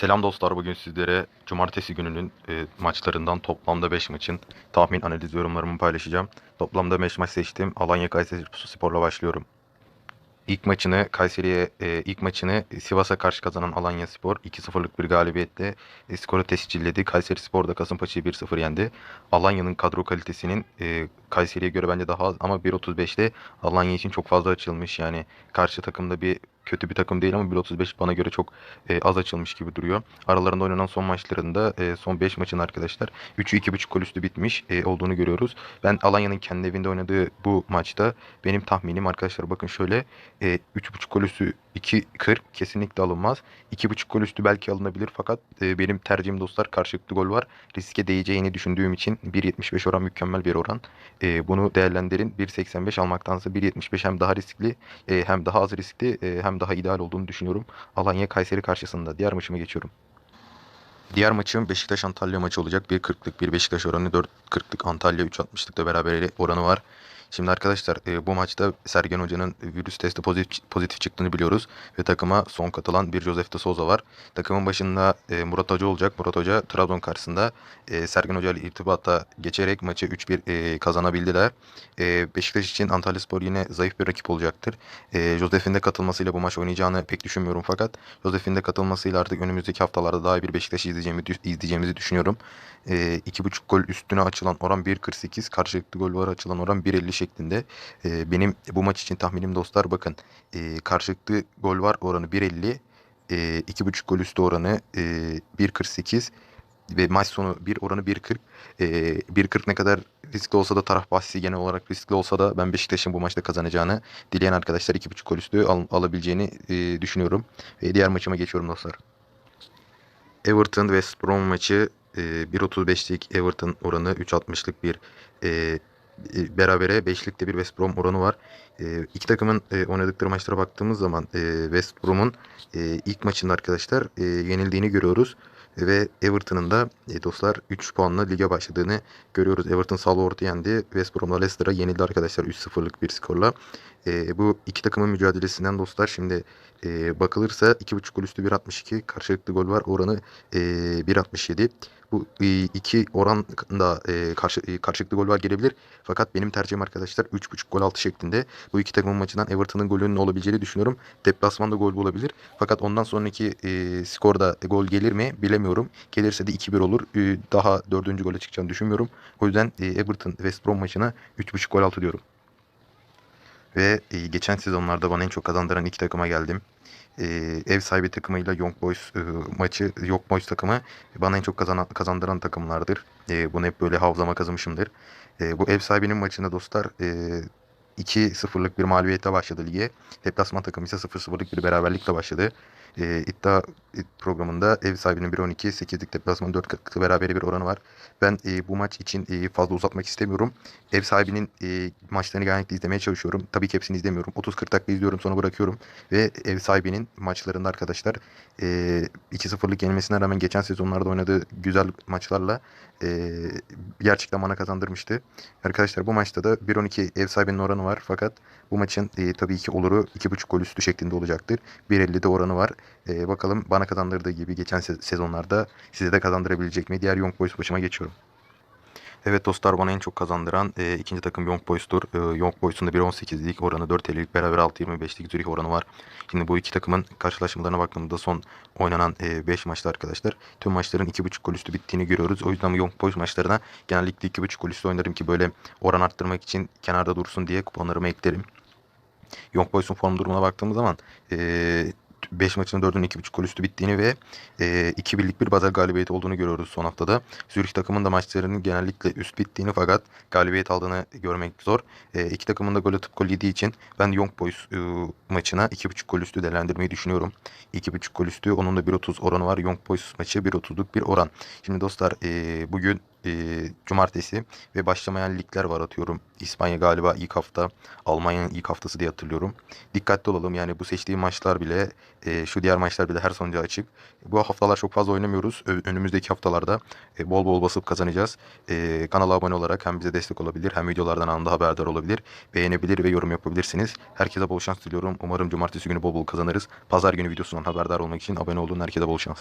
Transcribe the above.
Selam dostlar bugün sizlere cumartesi gününün e, maçlarından toplamda 5 maçın tahmin analiz yorumlarımı paylaşacağım. Toplamda 5 maç seçtim. Alanya Kayseri Spor'la başlıyorum. İlk maçını Kayseri'ye e, ilk maçını Sivas'a karşı kazanan Alanya Spor 2-0'lık bir galibiyetle e, skoru tescilledi. Kayseri Spor da Kasımpaşa'yı 1-0 yendi. Alanya'nın kadro kalitesinin e, Kayseri'ye göre bence daha az ama 1.35'te Alanya için çok fazla açılmış. Yani karşı takımda bir kötü bir takım değil ama 1.35 bana göre çok e, az açılmış gibi duruyor. Aralarında oynanan son maçlarında e, son 5 maçın arkadaşlar 3'ü 2.5 gol üstü bitmiş e, olduğunu görüyoruz. Ben Alanya'nın kendi evinde oynadığı bu maçta benim tahminim arkadaşlar bakın şöyle e, 3.5 gol üstü 2.40 kesinlikle alınmaz. 2.5 gol üstü belki alınabilir fakat e, benim tercihim dostlar karşılıklı gol var. Riske değeceğini düşündüğüm için 1.75 oran mükemmel bir oran. E, bunu değerlendirin. 1.85 almaktansa 1.75 hem daha riskli e, hem daha az riskli e, hem daha ideal olduğunu düşünüyorum. Alanya Kayseri karşısında. Diğer maçıma geçiyorum. Diğer maçım Beşiktaş Antalya maçı olacak. 1.40'lık bir Beşiktaş oranı 4.40'lık Antalya 3.60'lık da beraber oranı var. Şimdi arkadaşlar e, bu maçta Sergen Hoca'nın virüs testi pozitif, pozitif çıktığını biliyoruz. Ve takıma son katılan bir Josef de Souza var. Takımın başında e, Murat Hoca olacak. Murat Hoca Trabzon karşısında e, Sergen Hoca ile irtibata geçerek maçı 3-1 e, kazanabildiler. E, Beşiktaş için Antalya Spor yine zayıf bir rakip olacaktır. E, Josef'in de katılmasıyla bu maç oynayacağını pek düşünmüyorum fakat Josef'in de katılmasıyla artık önümüzdeki haftalarda daha bir Beşiktaş izleyeceğimi, izleyeceğimizi düşünüyorum. E, 2.5 gol üstüne açılan oran 1.48, karşılıklı gol var açılan oran 1.50 şeklinde. E, benim bu maç için tahminim dostlar bakın e, karşılıklı gol var oranı 1.50, e, 2.5 gol üstü oranı e, 1.48 ve maç sonu bir oranı 1.40. E, 1.40 ne kadar riskli olsa da taraf bahsi genel olarak riskli olsa da ben Beşiktaş'ın bu maçta kazanacağını dileyen arkadaşlar 2.5 gol üstü al, alabileceğini e, düşünüyorum. Ve diğer maçıma geçiyorum dostlar. Everton West Brom maçı e, 1.35'lik Everton oranı 3.60'lık bir e, e, berabere 5'lik de bir West Brom oranı var. E, iki takımın e, oynadıkları maçlara baktığımız zaman e, West Brom'un e, ilk maçında arkadaşlar e, yenildiğini görüyoruz. Ve Everton'ın da e, dostlar 3 puanla lige başladığını görüyoruz. Everton Salford'u yendi. West Brom'la Leicester'a yenildi arkadaşlar 3-0'lık bir skorla. E, bu iki takımın mücadelesinden dostlar şimdi e, bakılırsa 2.5 gol üstü 1.62 karşılıklı gol var oranı e, 1.67. Bu e, iki oran da e, karşı, e, karşılıklı gol var gelebilir. Fakat benim tercihim arkadaşlar 3.5 gol altı şeklinde. Bu iki takımın maçından Everton'ın golünün olabileceğini düşünüyorum. Deplasmanda gol bulabilir. Fakat ondan sonraki e, skorda gol gelir mi bilemiyorum. Gelirse de 2-1 olur. E, daha dördüncü gole çıkacağını düşünmüyorum. O yüzden e, Everton West Brom maçına 3.5 gol altı diyorum. Ve e, geçen sezonlarda bana en çok kazandıran iki takıma geldim. E, ev sahibi takımıyla Young Boys e, maçı, Young Boys takımı bana en çok kazanan, kazandıran takımlardır. Bunu hep böyle havzama kazımışımdır. Bu ev sahibinin maçında dostlar e, 2-0'lık bir mağlubiyetle başladı lige. Deplasman takımı ise 0-0'lık bir beraberlikle başladı. E, iddia programında ev sahibinin 1-12, 8'lik deplasman 4 beraberi bir oranı var. Ben e, bu maç için e, fazla uzatmak istemiyorum. Ev sahibinin e, maçlarını genellikle izlemeye çalışıyorum. Tabii ki hepsini izlemiyorum. 30-40 dakika izliyorum sonra bırakıyorum. Ve ev sahibinin maçlarında arkadaşlar e, 2-0'lık yenilmesine rağmen geçen sezonlarda oynadığı güzel maçlarla e, gerçekten bana kazandırmıştı. Arkadaşlar bu maçta da 1-12 ev sahibinin oranı var. Fakat bu maçın e, tabii ki oluru 2.5 gol üstü şeklinde olacaktır. 1.50'de oranı var. E, bakalım bana kazandırdığı gibi geçen se- sezonlarda size de kazandırabilecek mi? Diğer Young Boys başıma geçiyorum. Evet dostlar bana en çok kazandıran e, ikinci takım Young Boys'tur. E, Young Boys'un da 1.18'lik oranı 4.50'lik beraber 6.25'lik Zürih oranı var. Şimdi bu iki takımın karşılaşmalarına baktığımda son oynanan 5 e, maçta arkadaşlar tüm maçların 2.5 gol üstü bittiğini görüyoruz. O yüzden Young Boys maçlarına genellikle 2.5 gol üstü oynarım ki böyle oran arttırmak için kenarda dursun diye kuponlarıma eklerim. Young Boys'un form durumuna baktığımız zaman e, 5 maçın 4'ünün 2.5 gol üstü bittiğini ve e, 2 birlik bir Basel galibiyeti olduğunu görüyoruz son haftada. Zürich takımın da maçlarının genellikle üst bittiğini fakat galibiyet aldığını görmek zor. E, iki takımın da gol atıp gol yediği için ben Young Boys e, maçına 2.5 gol üstü değerlendirmeyi düşünüyorum. 2.5 gol üstü onun da 1.30 oranı var. Young Boys maçı 1.30'luk bir oran. Şimdi dostlar e, bugün e, cumartesi ve başlamayan ligler var atıyorum. İspanya galiba ilk hafta, Almanya'nın ilk haftası diye hatırlıyorum. Dikkatli olalım yani bu seçtiğim maçlar bile, e, şu diğer maçlar bile her sonucu açık. Bu haftalar çok fazla oynamıyoruz. Önümüzdeki haftalarda e, bol bol basıp kazanacağız. E, kanala abone olarak hem bize destek olabilir hem videolardan anında haberdar olabilir. Beğenebilir ve yorum yapabilirsiniz. Herkese bol şans diliyorum. Umarım cumartesi günü bol bol kazanırız. Pazar günü videosundan haberdar olmak için abone olun. Herkese bol şans.